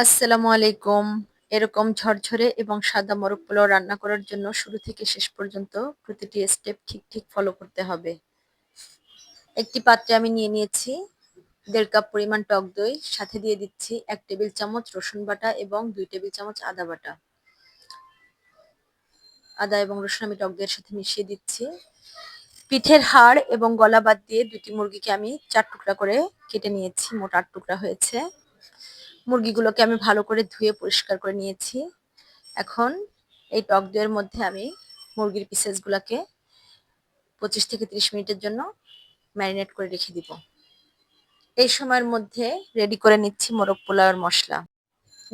আসসালামু আলাইকুম। এরকম ঝরঝরে এবং সাদা মোরগ পোলাও রান্না করার জন্য শুরু থেকে শেষ পর্যন্ত প্রতিটি স্টেপ ঠিক ঠিক ফলো করতে হবে। একটি পাত্রে আমি নিয়ে নিয়েছি দেড় কাপ পরিমাণ টক দই, সাথে দিয়ে দিচ্ছি এক টেবিল চামচ রসুন বাটা এবং দুই টেবিল চামচ আদা বাটা। আদা এবং রসুন আমি টক দইয়ের সাথে মিশিয়ে দিচ্ছি। পিঠের হাড় এবং গলা বাদ দিয়ে দুটি মুরগিকে আমি চার টুকরা করে কেটে নিয়েছি, মোট আট টুকরা হয়েছে। মুরগিগুলোকে আমি ভালো করে ধুয়ে পরিষ্কার করে নিয়েছি। এখন এই টক দইয়ের মধ্যে আমি মুরগির পিসেসগুলোকে পঁচিশ থেকে ত্রিশ মিনিটের জন্য ম্যারিনেট করে রেখে দিব। এই সময়ের মধ্যে রেডি করে নিচ্ছি মোরগ পোলাওয়ের মশলা।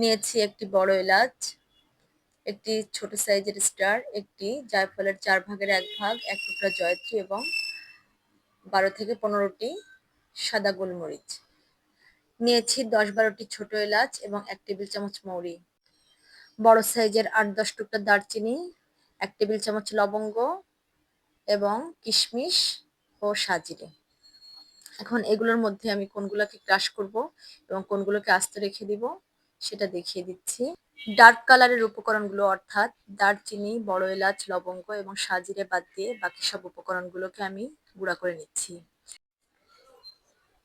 নিয়েছি একটি বড় এলাচ, একটি ছোট সাইজের স্টার একটি জায়ফলের চার ভাগের এক ভাগ, এক টুকরা জয়ত্রী এবং বারো থেকে পনেরোটি সাদা গোলমরিচ। নিয়েছি দশ বারোটি ছোট এলাচ এবং এক টেবিল চামচ মৌরি। বড় সাইজের আট দশ টুকটা দারচিনি, এক টেবিল চামচ লবঙ্গ এবং কিশমিশ ও সাজিরে। এখন এগুলোর মধ্যে আমি কোনগুলোকে ক্রাশ করব এবং কোনগুলোকে আস্তে রেখে দিব সেটা দেখিয়ে দিচ্ছি। ডার্ক কালারের উপকরণগুলো অর্থাৎ দারচিনি, বড় এলাচ, লবঙ্গ এবং সাজিরে বাদ দিয়ে বাকি সব উপকরণগুলোকে আমি গুঁড়া করে নিচ্ছি।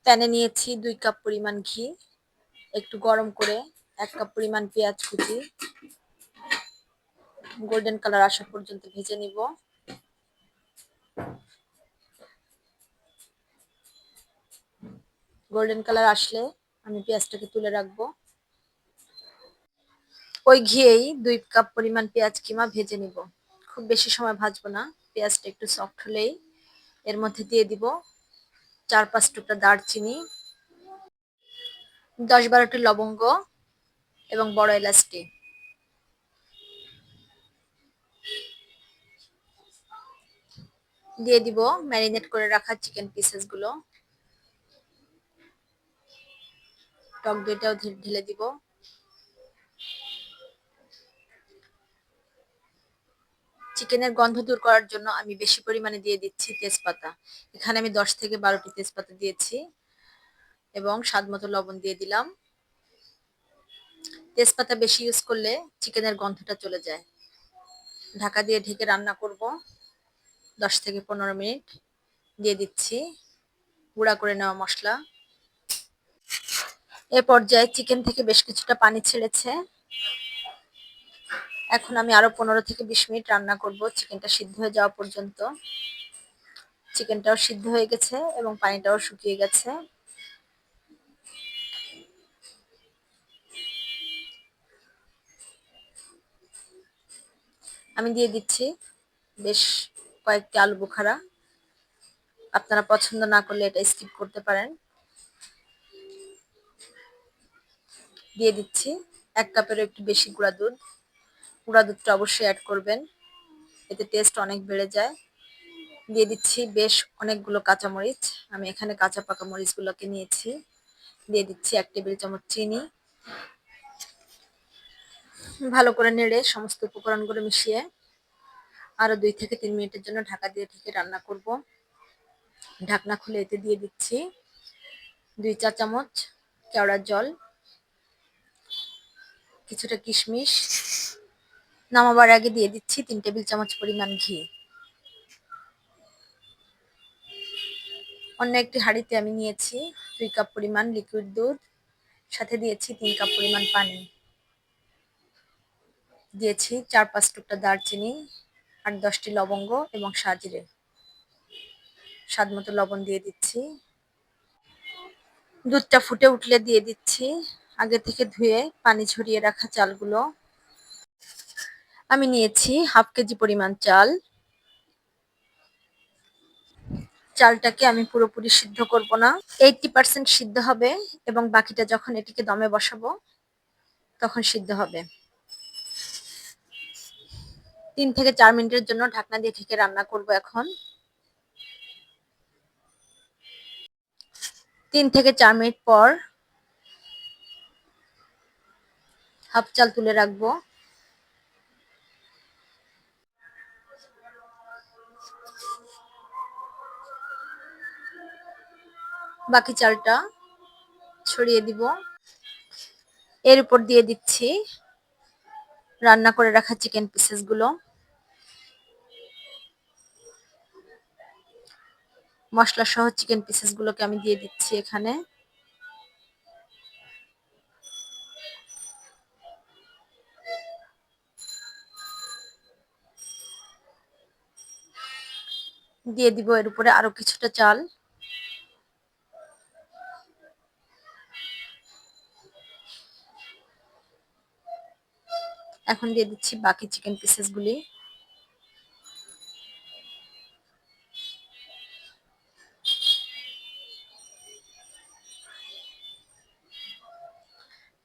প্যানে নিয়েছি দুই কাপ পরিমাণ ঘি, একটু গরম করে এক কাপ পরিমাণ পেঁয়াজ কুচি। গোল্ডেন কালার আসা পর্যন্ত ভেজে নিব। গোল্ডেন কালার আসলে আমি পেঁয়াজটাকে তুলে রাখব। ওই ঘিয়েই দুই কাপ পরিমাণ পেঁয়াজ কিমা ভেজে নিব। খুব বেশি সময় ভাজবো না, পেঁয়াজটা একটু সফট হলেই এর মধ্যে দিয়ে দিব। চার পাঁচ টুকরা দারচিনি দশ বারোটি লবঙ্গ এবং বড় এলাচটি। দিয়ে দিব ম্যারিনেট করে রাখা চিকেন পিসেসগুলো। টক দইটাও ঢেলে দিব। চিকেনের গন্ধ দূর করার জন্য আমি বেশি পরিমাণে দিয়ে দিচ্ছি তেজপাতা। এখানে আমি দশ থেকে বারোটি তেজপাতা দিয়েছি এবং স্বাদ মতো লবণ দিয়ে দিলাম। তেজপাতা বেশি ইউজ করলে চিকেনের গন্ধটা চলে যায়। ঢাকা দিয়ে ঢেকে রান্না করব। দশ থেকে পনেরো মিনিট দিয়ে দিচ্ছি। গুঁড়া করে নেওয়া মশলা। এ পর্যায়ে চিকেন থেকে বেশ কিছুটা পানি ছেড়েছে। এখন আমি আরও পনেরো থেকে বিশ মিনিট রান্না করব। চিকেনটা সিদ্ধ হয়ে যাওয়া পর্যন্ত। চিকেনটাও সিদ্ধ হয়ে গেছে এবং পানিটাও শুকিয়ে গেছে। আমি দিয়ে দিচ্ছি বেশ কয়েকটি আলু বোখারা। আপনারা পছন্দ না করলে এটা স্কিপ করতে পারেন। দিয়ে দিচ্ছি এক কাপেরও একটু বেশি গুঁড়া দুধ। গুঁড়া দুধটা অবশ্যই অ্যাড করবেন। এতে টেস্ট অনেক বেড়ে যায়। দিয়ে দিচ্ছি বেশ অনেকগুলো কাঁচামরিচ। আমি এখানে কাঁচা পাকা মরিচগুলোকে নিয়েছি। দিয়ে দিচ্ছি এক টেবিল চামচ চিনি। ভালো করে নেড়ে সমস্ত উপকরণগুলো মিশিয়ে আরও দুই থেকে তিন মিনিটের জন্য ঢাকা দিয়ে ঢেকে রান্না করব। ঢাকনা খুলে এতে দিয়ে দিচ্ছি দুই চা চামচ কেওড়ার জল, কিছুটা কিশমিশ নামাবার আগে দিয়ে দিচ্ছি তিন টেবিল চামচ পরিমাণ ঘি। অন্য একটি হাঁড়িতে আমি নিয়েছি দুই কাপ পরিমাণ লিকুইড দুধ, সাথে দিয়েছি তিন কাপ পরিমাণ পানি। দিয়েছি চার পাঁচ টুকটা দারচিনি, আট দশটি লবঙ্গ এবং সাজিরে স্বাদ মতো লবণ দিয়ে দিচ্ছি। দুধটা ফুটে উঠলে দিয়ে দিচ্ছি। আগে থেকে ধুয়ে পানি ঝরিয়ে রাখা চালগুলো। আমি নিয়েছি হাফ কেজি পরিমাণ চাল। চালটাকে আমি পুরোপুরি সিদ্ধ করব না। এইটটি পার্সেন্ট সিদ্ধ হবে এবং বাকিটা যখন এটিকে দমে বসাবো, তখন সিদ্ধ হবে। তিন থেকে চার মিনিটের জন্য ঢাকনা দিয়ে ঢেকে রান্না করব এখন। তিন থেকে চার মিনিট পর হাফ চাল তুলে রাখব। বাকি চালটা ছড়িয়ে দিব। এর উপর দিয়ে দিচ্ছি রান্না করে রাখা চিকেন পিসেসগুলো। মশলা সহ চিকেন পিসেস গুলোকে আমি দিয়ে দিচ্ছি এখানে। দিয়ে দিব এর উপরে আরও কিছুটা চাল। এখন দিয়ে দিচ্ছি বাকি চিকেন পিসেস গুলি।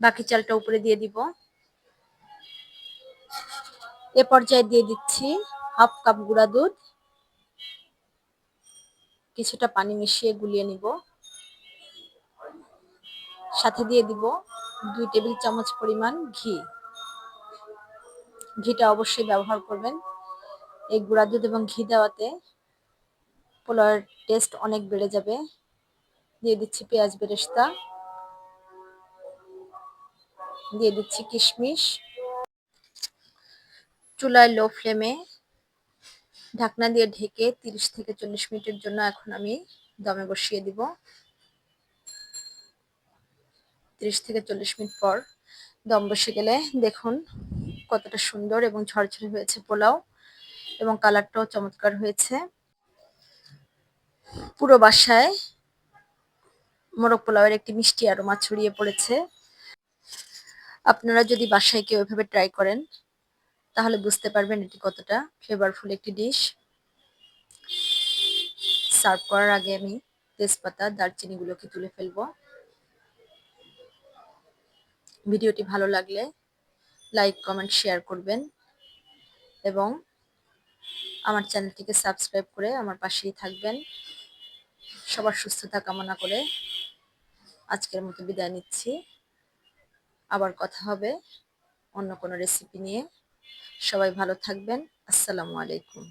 বাকি চালটা উপরে দিয়ে দিব। এ পর্যায়ে দিয়ে দিচ্ছি হাফ কাপ গুঁড়া দুধ। কিছুটা পানি মিশিয়ে গুলিয়ে নিব। সাথে দিয়ে দিব দুই টেবিল চামচ পরিমাণ ঘি। ঘিটা অবশ্যই ব্যবহার করবেন। এই গুঁড়া দুধ এবং ঘি দেওয়াতে পোলাওয়ের টেস্ট অনেক বেড়ে যাবে। দিয়ে দিচ্ছি পেঁয়াজ বেরেস্তা। দিয়ে দিচ্ছি কিশমিশ। চুলায় লো ফ্লেমে ঢাকনা দিয়ে ঢেকে তিরিশ থেকে চল্লিশ মিনিটের জন্য এখন আমি দমে বসিয়ে দিব। তিরিশ থেকে চল্লিশ মিনিট পর দম বসে গেলে দেখুন কতটা সুন্দর এবং ঝরঝরে হয়েছে পোলাও এবং কালারটাও চমৎকার হয়েছে। পুরো বাসায় মোরগ পোলাওয়ের একটি মিষ্টি আরও আরোমা ছড়িয়ে পড়েছে। আপনারা যদি বাসায় কেউ এভাবে ট্রাই করেন, তাহলে বুঝতে পারবেন এটি কতটা ফ্লেভারফুল একটি ডিশ সার্ভ করার আগে আমি তেজপাতা, দারচিনিগুলোকে তুলে ফেলব। ভিডিওটি ভালো লাগলে লাইক কমেন্ট শেয়ার করবেন এবং আমার চ্যানেলটিকে সাবস্ক্রাইব করে আমার পাশেই থাকবেন। সবার সুস্থতা কামনা করে আজকের মতো বিদায় নিচ্ছি। আবার কথা হবে অন্য কোনো রেসিপি নিয়ে। সবাই ভালো থাকবেন। আসসালামু আলাইকুম।